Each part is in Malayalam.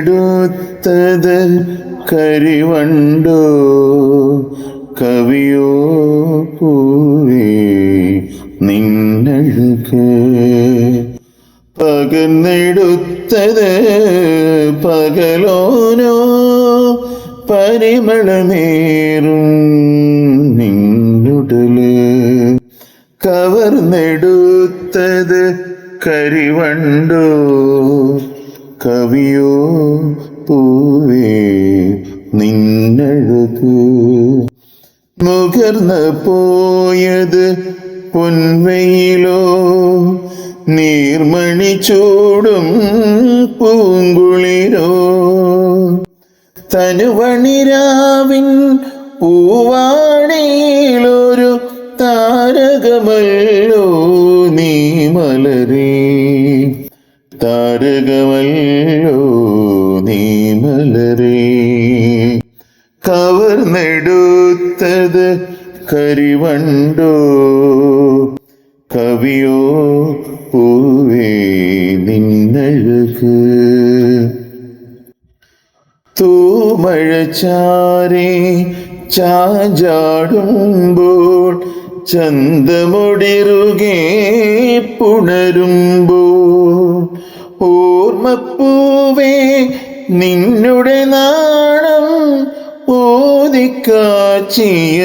കവർന്നെടുത്തത് കരിവണ്ടോ കവിയോ പൂവേ നിന്നഴുക്ക് പകർന്നെടുത്തത് പകലോനോ പരിമളമേറും കവർന്നെടുത്തത് കരിവണ്ടോ. കവിയോ പൂവേ നിന്നഴക് മുകർന്ന് പോയത് പൊൻവയിലോ നീർമണി ചൂടും പൂങ്കുളിരോ. തനുവണിരാവിൻ പൂവാണിയിലൊരു താരകമല്ലോ മലരേ താരകമല്ലോ നീ മലരേ. കവർന്നെടുത്തത് കരിവണ്ടോ? കവിയോ പൂവേ നിന്നഴക്. തൂമഴച്ചാരെ ചാഞ്ചാടുമ്പോൾ ചന്തമുടിറുകെ. പുണരുമ്പോൾ ഓർമ്മപ്പൂവേ നിന്നുടെ നാണം ഓതിക്കാച്ചിയ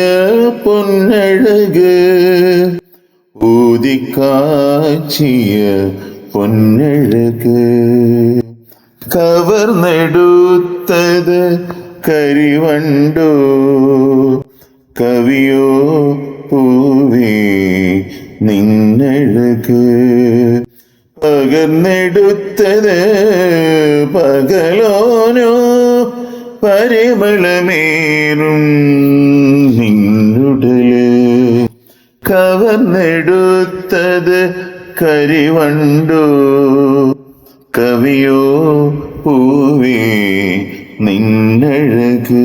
പൊന്നഴക്. ഓതിക്കാച്ചിയ പൊന്നഴക്. കവർന്നെടുത്തത് കരിവണ്ടോ. കവിയോ പൂവേ നിന്നഴക് പകർന്നെടുത്തത് പകലോനോ പരിമളമേറും നിന്നുടൽ. കവർന്നെടുത്തത് കരിവണ്ടു കവിയോ പൂവേ നിന്നഴക്